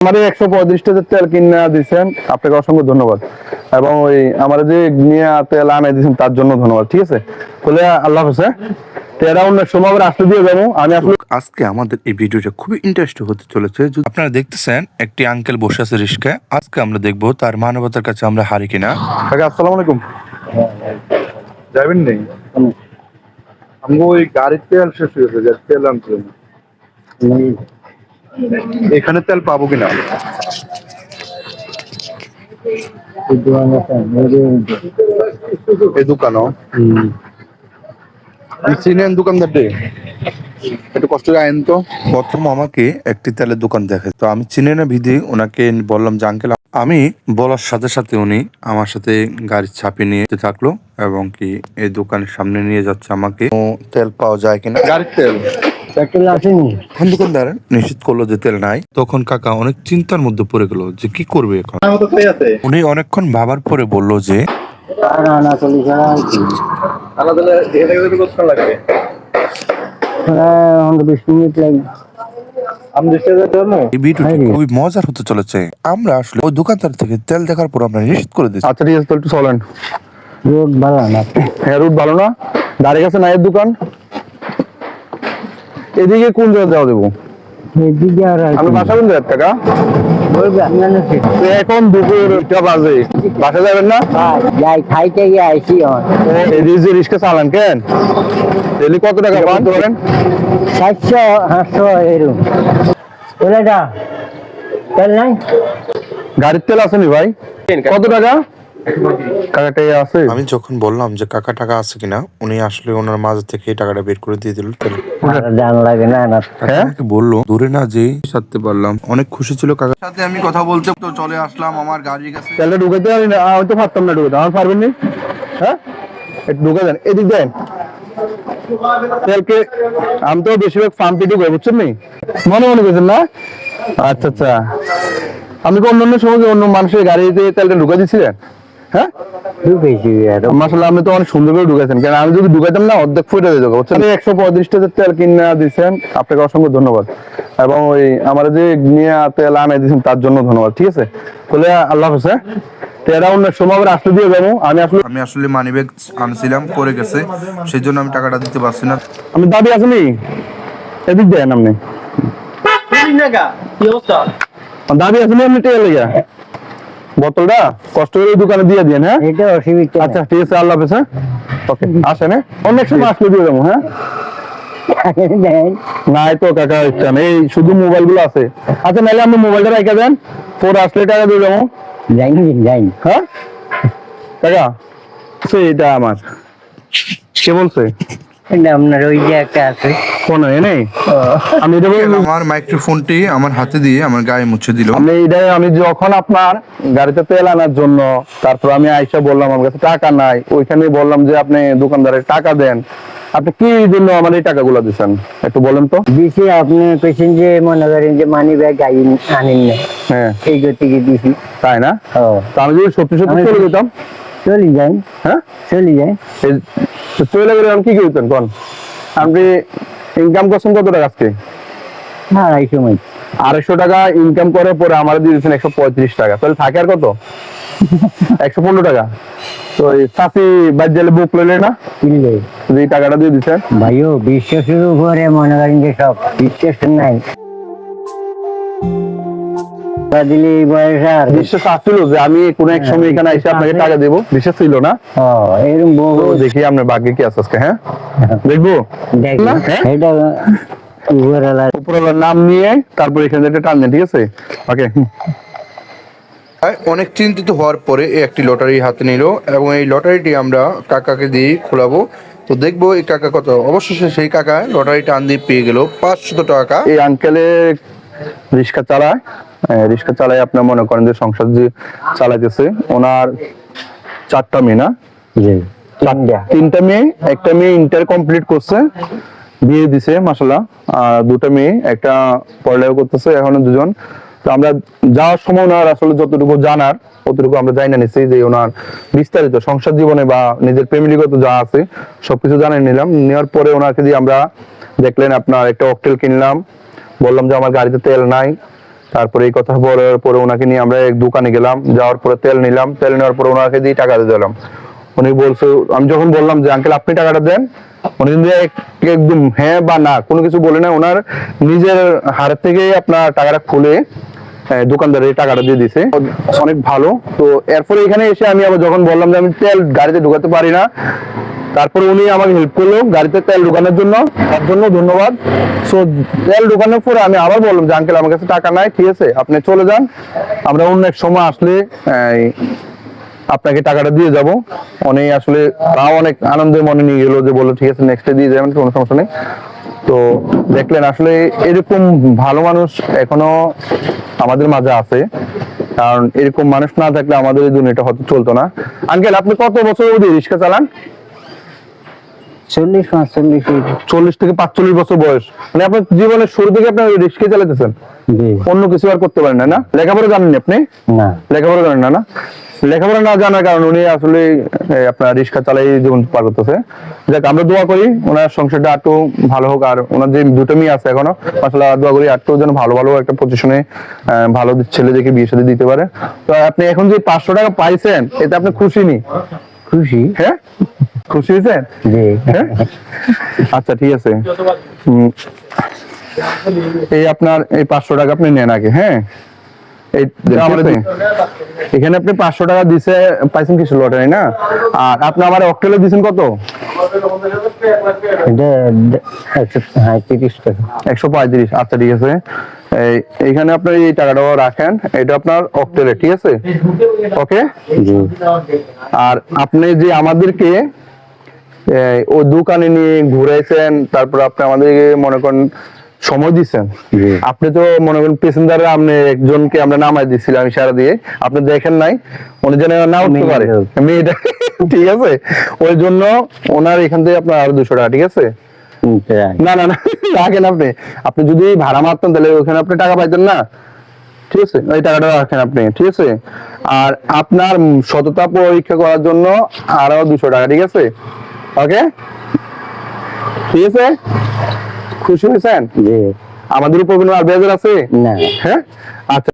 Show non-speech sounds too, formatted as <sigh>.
আমার একশো তেল কিনে দিয়েছেন আপনাকে অসংখ্য ধন্যবাদ। এবং ওই আমার যে নিয়ে তেল আনাই দিয়েছেন তার জন্য ধন্যবাদ ঠিক আছে? তাহলে আল্লাহ হাফেজ হ্যাঁ? তো এরা অন্য সময় আসতে দিয়ে যাব। আমি আসলে আজকে আমাদের এই ভিডিওটা খুবই ইন্টারেস্টিং হতে চলেছে। আপনারা দেখতেছেন একটি আঙ্কেল বসে আছে রিস্কায় আজকে আমরা দেখব তার মানবতার কাছে আমরা হারি কিনা। আসসালামু আলাইকুম। যাবেন নেই আমি ওই গাড়ির তেল শেষ হয়ে গেছে তেল আনছিলাম এখানে তেল পাবো কিনা? এই দোকানও? আমি চিনেন দোকানদার একটু কষ্ট আইন তো। প্রথম আমাকে একটি তেলের দোকান দেখে। তো আমি চিনে না বিধি ওনাকে বললাম যে আঙ্কেল আমি বলার সাথে সাথে উনি আমার সাথে গাড়ি চাপিয়ে নিয়ে থাকল এবং কি এই দোকানের সামনে নিয়ে যাচ্ছে আমাকে। তেল পাওয়া যায় কিনা? গাড়ির তেল? পেট্রোল আসেনি। দোকানদার নিশ্চিত করল যে তেল নাই। তখন কাকা অনেক চিন্তার মধ্যে পড়ে গেল যে কি করবে এখন। উনি অনেকক্ষণ ভাবার পরে বলল যে আর আনা চল্লিশ আলাদা কতক্ষণ লাগবে প্রায় বিশ মিনিট লাগে। আমি দিতে যেতে হবে এই ভিডিওটি খুবই মজার হতে চলেছে। আমরা আসলে ওই দোকানদার থেকে তেল দেখার পর আমরা নিশ্চিত করে দিচ্ছি আচ্ছা ঠিক আছে একটু চলেন রোড ভালো না। হ্যাঁ রুট ভালো না। দাঁড়িয়ে গেছে নাইয়ের দোকান। এদিকে কোন জায়গায় যাওয়া দেবো এদিকে আর আর আমি বাসা কোন জায়গায় টাকা বলবে আপনার না ঠিক এখন দুপুর দুটা বাজে। বাসা যাবেন না? যাই খাইতে গিয়ে আইসি আমার এদিকে যে রিক্সা চালান কেন? ডেলি কত টাকা পান ধরেন? সাতশো আটশো এরকম। বলে দা তেল নাই? গাড়ির তেল আছে নি ভাই? কত টাকা? আছে। আমি যখন বললাম যে কাকা টাকা আছে কিনা উনি আসলে ওনার মাঝে থেকে টাকাটা বের করে দিয়ে দিল। দাম লাগে না না হ্যাঁ? বলল দূরে না যে সারতে পারলাম। অনেক খুশি ছিল কাকা। সাথে আমি কথা বলতে তো চলে আসলাম আমার গাড়ির কাছে। তেলটা ঢুকাইতে পারি না? আমি তো পারতাম না ঢুকাতে আমার পারবেন নি? হ্যাঁ? ঢুকে দেন। এদিক দেন। তেলকে আমি তো বেশিরভাগ পাম্পে ঢুকাই বুঝছেন নি? মনে মনে করছেন না? আচ্ছা আচ্ছা। আমি কি অন্য অন্য সময় অন্য মানুষের গাড়িতে তেলটা ঢুকাই দিচ্ছিলেন হ্যাঁ? ঢুকেছি মাসাল্লাহ আপনি তো অনেক সুন্দর করে ঢুকাইছেন কারণ আমি যদি ঢুকাইতাম না অর্ধেক ফুটে যেত। বুঝছেন? একশো পঁয়ত্রিশ তেল কিনে দিয়েছেন আপনাকে অসংখ্য ধন্যবাদ। এবং ওই আমার যে নিয়ে তেল আনাই দিয়েছেন তার জন্য ধন্যবাদ ঠিক আছে? তাহলে আল্লাহ হাফেজ হ্যাঁ? তো অন্য সময় আবার আসতে দিয়ে যাব। আমি আসলে আমি আসলে মানি ব্যাগ আনছিলাম পরে গেছে। সেই জন্য আমি টাকাটা দিতে পারছি না। আমি দাবি আসেনি এদিক দেন আপনি। দাবি আসেনি আপনি তেল লেগে বোতলটা কষ্ট করে দোকানে দিয়ে দিন হ্যাঁ? এটা অসুবিধা আচ্ছা ঠিক আছে আল্লাহ হাফেজ হ্যাঁ? ওকে আসেন হ্যাঁ? অনেক সময় আসলে দিয়ে যাব হ্যাঁ? <laughs> নাই তো কাকা ইচ্ছা নেই এই শুধু মোবাইলগুলো আছে। আচ্ছা নাহলে আপনি মোবাইলটা রেখে দেন পরে আসলে টাকা দিয়ে যাব। যাই যাই হ্যাঁ? কাকা সে এটা আমার। কে বলছে? আপনার ওই যে একটা আছে। কোন এনে আমি এটা আমার মাইক্রোফোনটি আমার হাতে দিয়ে আমার গায়ে মুছে দিল। আমি এটা আমি যখন আপনার গাড়িতে তেল আনার জন্য তারপর আমি আইসা বললাম আমার কাছে টাকা নাই। ওইখানে বললাম যে আপনি দোকানদারের টাকা দেন। আপনি কি জন্য আমার এই টাকাগুলো দিচ্ছেন একটু বলেন তো। দিছি আপনি পেশেন্ট যে মনে করেন যে মানি ব্যাগ আনেন না। হ্যাঁ। এই গতিকে দিছি। তাই না? ও। আমি যদি সত্যি সত্যি চলে যেতাম? চলি যাই। হ্যাঁ? চলি যাই। চলে গেলে কি করতেন কোন আপনি ইনকাম করছেন কত টাকা আজকে? হ্যাঁ এই সময় আড়াইশো টাকা ইনকাম করে পরে আমার দিয়ে দিচ্ছেন একশো পঁয়ত্রিশ টাকা। তাহলে থাকে আর কত? <laughs> একশো পনেরো টাকা। তো চাষি বাদ গেলে বুক লইলে না? এই টাকাটা দিয়ে দিচ্ছেন ভাইও বিশ্বাসের উপরে মনে করেন যে সব বিশ্বাস নাই। দিলে এই বয়স আর বিশ্বাস আসছিল যে আমি কোনো এক সময় এখানে এসে আপনাকে টাকা দেবো। বিশ্বাস ছিল না? এরকম দেখি আপনার ভাগ্যে কি আছে আজকে হ্যাঁ? দেখব? দেখ না, হ্যাঁ? এটা উপরওয়ালার নাম নিয়ে তারপর এখানে একটা টান দেন ঠিক আছে? ওকে অনেক চিন্তিত হওয়ার পরে একটি লটারি হাতে নিল এবং এই লটারিটি আমরা কাকাকে দিয়ে খোলাবো। তো দেখব এই কাকা কত। অবশেষে সেই কাকা লটারি টান দিয়ে পেয়ে গেল পাঁচশত টাকা। এই আঙ্কেলে রিক্সা চালায়। রিক্সা চালায় আপনার মনে করেন যে সংসার যে চালাইতেছে ওনার চারটা মেয়ে না? তিনটা। মেয়ে একটা মেয়ে ইন্টার কমপ্লিট করছে বিয়ে দিছে মাসাল্লাহ আর দুটো মেয়ে একটা পড়ালেখা করতেছে এখনও দুজন। তো আমরা যাওয়ার সময় ওনার আসলে যতটুকু জানার অতটুকু আমরা জানি না নিচ্ছি যে ওনার বিস্তারিত সংসার জীবনে বা নিজের ফ্যামিলিগত যা আছে সবকিছু জানিয়ে নিলাম। নেওয়ার পরে ওনাকে দিয়ে আমরা দেখলেন আপনার একটা অকটেল কিনলাম। বললাম যে আমার গাড়িতে তেল নাই তারপরে এই কথা বলার পরে ওনাকে নিয়ে আমরা এক দোকানে গেলাম, যাওয়ার পরে তেল নিলাম, তেল নেওয়ার পরে ওনাকে দিয়ে টাকা দিয়ে দিলাম। উনি বলছে, আমি যখন বললাম যে, আঙ্কেল, আপনি টাকাটা দেন? উনি কিন্তু একদম হ্যাঁ বা না। কোনো কিছু বলে না, ওনার নিজের হাড়ের থেকে আপনার টাকাটা খুলে দোকানদার এই টাকাটা দিয়ে দিছে। অনেক ভালো। তো এরপরে এখানে এসে আমি আবার যখন বললাম যে, আমি তেল গাড়িতে ঢুকাতে পারি না তারপরে উনি আমাকে হেল্প করল গাড়িতে তেল ঢোকানোর জন্য। তার জন্য ধন্যবাদ। সো তেল ঢোকানোর পরে আমি আবার বললাম যে, আঙ্কেল, আমার কাছে টাকা নাই, ঠিক আছে, আপনি চলে যান। আমরা অন্য এক সময় আসলে আপনাকে টাকাটা দিয়ে যাব। উনি আসলে তাও অনেক আনন্দের মনে নিয়ে গেলো যে, বলল, ঠিক আছে নেক্সট দিয়ে যাবেন, কোনো সমস্যা নেই। তো দেখলেন, আসলে এরকম ভালো মানুষ এখনও আমাদের মাঝে আছে। কারণ এরকম মানুষ না থাকলে আমাদের এই দুনিয়াটা হয়তো চলতো না। আঙ্কেল, আপনি কত বছর অবধি রিক্সা চালান? চল্লিশ পাঁচচল্লিশ চল্লিশ থেকে পাঁচচল্লিশ বছর বয়স। মানে আপনার জীবনের শুরু থেকে চালাতেছেন অন্য কিছু আর করতে পারেন না না? লেখাপড়া জানেন আপনি? না। লেখাপড়া জানেন না না? লেখাপড়া না জানার কারণে উনি আসলে আপনার রিক্সা চালাই জীবন পার করতেছে। যাক আমরা দোয়া করি ওনার সংসারটা একটু ভালো হোক আর ওনার যে দুটো মেয়ে আছে এখনও আসলে দোয়া করি একটু যেন ভালো ভালো একটা পজিশনে ভালো ছেলে দেখে বিয়ে সাথে দিতে পারে। তো আপনি এখন যে পাঁচশো টাকা পাইছেন এতে আপনি খুশি নি? খুশি? হ্যাঁ? খুশি হয়েছেন? হ্যাঁ? আচ্ছা ঠিক আছে। এই আপনার এই পাঁচশো টাকা আপনি নেন আগে হ্যাঁ? এখানে আপনি পাঁচশো টাকা দিছে পাইছেন কিছু লটারি না? আর আপনি আমার অক্টেলে দিছেন কত? একশো হ্যাঁ একশো পঁয়ত্রিশ আচ্ছা ঠিক আছে। এইখানে আপনার এই টাকাটাও রাখেন এটা আপনার অক্টেলে ঠিক আছে? ওকে? আর আপনি যে আমাদেরকে ও দোকানে নিয়ে ঘুরাইছেন তারপর আপনি আমাদেরকে মনে করেন সময় দিচ্ছেন। আপনি তো মনে করেন প্যাসেঞ্জারে আপনি একজনকে আমরা নামাই দিচ্ছিলাম ইশারা দিয়ে আপনি দেখেন নাই উনি যেন না উঠতে পারে। মেয়েটা ঠিক আছে? ওই জন্য ওনার এখান থেকে আপনার আরও দুশো টাকা ঠিক আছে? না না না রাখেন আপনি। আপনি যদি ভাড়া মারতেন তাহলে ওখানে আপনি টাকা পাইতেন না। ঠিক আছে? ওই টাকাটা রাখেন আপনি ঠিক আছে? আর আপনার সততা পরীক্ষা করার জন্য আরও দুশো টাকা ঠিক আছে? ওকে ঠিক আছে খুশি হয়েছেন জি আমাদের উপর কোনো বেজার আছে? না। হ্যাঁ? আচ্ছা